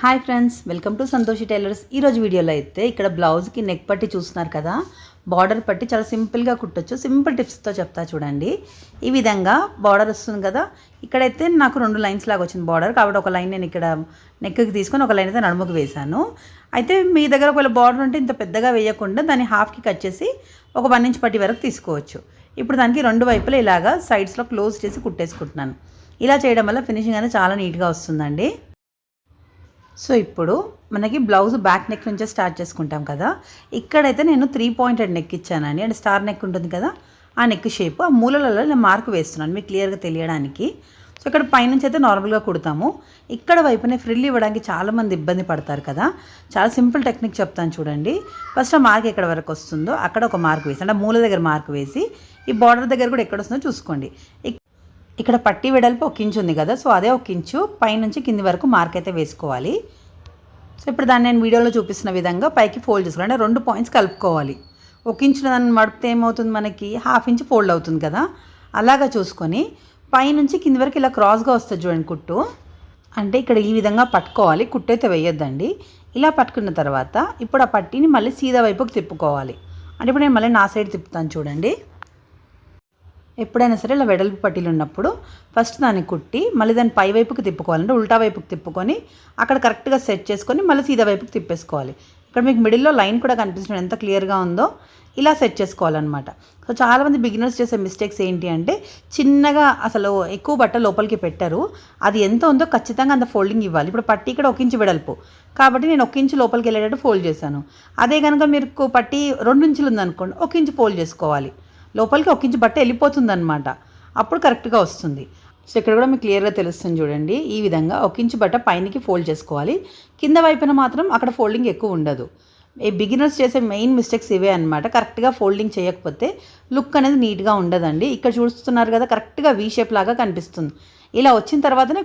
Hi friends welcome to Santoshi tailors ఈరోజు వీడియోలో అయితే ఇక్కడ బ్లౌజ్కి నెక్ పట్టి చూస్తున్నారు కదా. బార్డర్ పట్టి చాలా సింపుల్గా కుట్టొచ్చు. సింపుల్ టిప్స్తో చెప్తా చూడండి. ఈ విధంగా బార్డర్ వస్తుంది కదా. ఇక్కడైతే నాకు రెండు లైన్స్ లాగా వచ్చింది బార్డర్ కాబట్టి ఒక లైన్ నేను ఇక్కడ నెక్కి తీసుకొని ఒక లైన్ అయితే నడుముకు వేశాను. అయితే మీ దగ్గర ఒకవేళ బార్డర్ ఉంటే ఇంత పెద్దగా వేయకుండా దాన్ని హాఫ్కి కట్ చేసి ఒక వన్ ఇంచ్ పట్టి వరకు తీసుకోవచ్చు. ఇప్పుడు దానికి రెండు వైపులా ఇలాగా సైడ్స్లో క్లోజ్ చేసి కుట్టేసుకుంటున్నాను. ఇలా చేయడం వల్ల ఫినిషింగ్ అనేది చాలా నీట్గా వస్తుందండి. సో ఇప్పుడు మనకి బ్లౌజ్ బ్యాక్ నెక్ నుంచే స్టార్ట్ చేసుకుంటాం కదా. ఇక్కడైతే నేను త్రీ పాయింటెడ్ నెక్ ఇచ్చానండి. అంటే స్టార్ నెక్ ఉంటుంది కదా ఆ నెక్ షేప్ ఆ మూలలలో నేను మార్క్ వేస్తున్నాను మీకు క్లియర్గా తెలియడానికి. సో ఇక్కడ పైనుంచి అయితే నార్మల్గా కుడతాము. ఇక్కడ వైపునే ఫ్రిల్ ఇవ్వడానికి చాలామంది ఇబ్బంది పడతారు కదా. చాలా సింపుల్ టెక్నిక్ చెప్తాను చూడండి. ఫస్ట్ ఆ మార్క్ ఎక్కడ వరకు వస్తుందో అక్కడ ఒక మార్క్ వేసి అంటే మూల దగ్గర మార్క్ వేసి ఈ బార్డర్ దగ్గర కూడా ఎక్కడ వస్తుందో చూసుకోండి. ఇక్కడ పట్టి వెడల్పు ఒక ఇంచు ఉంది కదా సో అదే ఒక ఇంచు పైనుంచి కింది వరకు మార్క్ అయితే వేసుకోవాలి. సో ఇప్పుడు దాన్ని నేను వీడియోలో చూపిస్తున్న విధంగా పైకి ఫోల్డ్ చేసుకోవాలి. అంటే రెండు పాయింట్స్ కలుపుకోవాలి. ఒక ఇంచు దాన్ని మడిపితే ఏమవుతుంది మనకి? హాఫ్ ఇంచ్ ఫోల్డ్ అవుతుంది కదా. అలాగా చూసుకొని పైనుంచి కింది వరకు ఇలా క్రాస్గా వస్తుంది చూడండి కుట్టు. అంటే ఇక్కడ ఈ విధంగా పట్టుకోవాలి. కుట్టు అయితే వేయొద్దండి. ఇలా పట్టుకున్న తర్వాత ఇప్పుడు ఆ పట్టీని మళ్ళీ సీదా వైపుకి తిప్పుకోవాలి. అంటే ఇప్పుడు నేను మళ్ళీ నా సైడ్ తిప్పుతాను చూడండి. ఎప్పుడైనా సరే ఇలా వెడల్పు పట్టీలు ఉన్నప్పుడు ఫస్ట్ దాన్ని కుట్టి మళ్ళీ దాన్ని పై వైపుకి తిప్పుకోవాలంటే ఉల్టా వైపుకి తిప్పుకొని అక్కడ కరెక్ట్గా సెట్ చేసుకొని మళ్ళీ సీదా వైపుకి తిప్పేసుకోవాలి. ఇక్కడ మీకు మిడిల్లో లైన్ కూడా కనిపిస్తుంది ఎంత క్లియర్గా ఉందో ఇలా సెట్ చేసుకోవాలన్నమాట. సో చాలామంది బిగినర్స్ చేసే మిస్టేక్స్ ఏంటి అంటే చిన్నగా అసలు ఎక్కువ బట్ట లోపలికి పెట్టరు. అది ఎంత ఉందో ఖచ్చితంగా అంత ఫోల్డింగ్ ఇవ్వాలి. ఇప్పుడు పట్టి ఇక్కడ ఒక ఇంచు వెడల్పు. కాబట్టి నేను ఒక ఇంచు లోపలికి వెళ్ళేటట్టు ఫోల్డ్ చేశాను. అదే కనుక మీరు పట్టి రెండు ఇంచులు ఉందనుకోండి ఒక ఇంచు ఫోల్డ్ చేసుకోవాలి. లోపలికి ఒక ఇంచు బట్ట వెళ్ళిపోతుంది అనమాట అప్పుడు కరెక్ట్గా వస్తుంది. సో ఇక్కడ కూడా మీకు క్లియర్గా తెలుస్తుంది చూడండి. ఈ విధంగా ఒక ఇంచు బట్ట పైనకి ఫోల్డ్ చేసుకోవాలి. కింద వైపున మాత్రం అక్కడ ఫోల్డింగ్ ఎక్కువ ఉండదు. ఈ బిగినర్స్ చేసే మెయిన్ మిస్టేక్స్ ఇవే అనమాట కరెక్ట్గా ఫోల్డింగ్ చేయకపోతే లుక్ అనేది నీట్గా ఉండదండి. ఇక్కడ చూస్తున్నారు కదా కరెక్ట్గా వీ షేప్ లాగా కనిపిస్తుంది. ఇలా వచ్చిన తర్వాతనే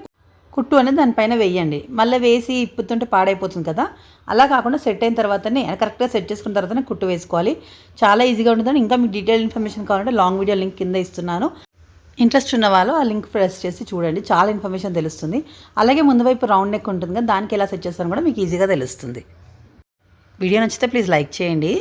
కుట్టు అనేది దానిపైన వేయండి. మళ్ళీ వేసి ఇప్పుతుంటే పాడైపోతుంది కదా. అలా కాకుండా సెట్ అయిన తర్వాతనే కరెక్ట్గా సెట్ చేసుకున్న తర్వాతనే కుట్టు వేసుకోవాలి. చాలా ఈజీగా ఉంటుందని ఇంకా మీకు డీటెయిల్ ఇన్ఫర్మేషన్ కావాలంటే లాంగ్ వీడియో లింక్ కింద ఇస్తున్నాను. ఇంట్రెస్ట్ ఉన్న వాళ్ళు ఆ లింక్ ప్రెస్ చేసి చూడండి. చాలా ఇన్ఫర్మేషన్ తెలుస్తుంది. అలాగే ముందు వైపు రౌండ్ నెక్ ఉంటుంది కదా దానికి ఎలా సెట్ చేస్తాను కూడా మీకు ఈజీగా తెలుస్తుంది. వీడియో నచ్చితే ప్లీజ్ లైక్ చేయండి.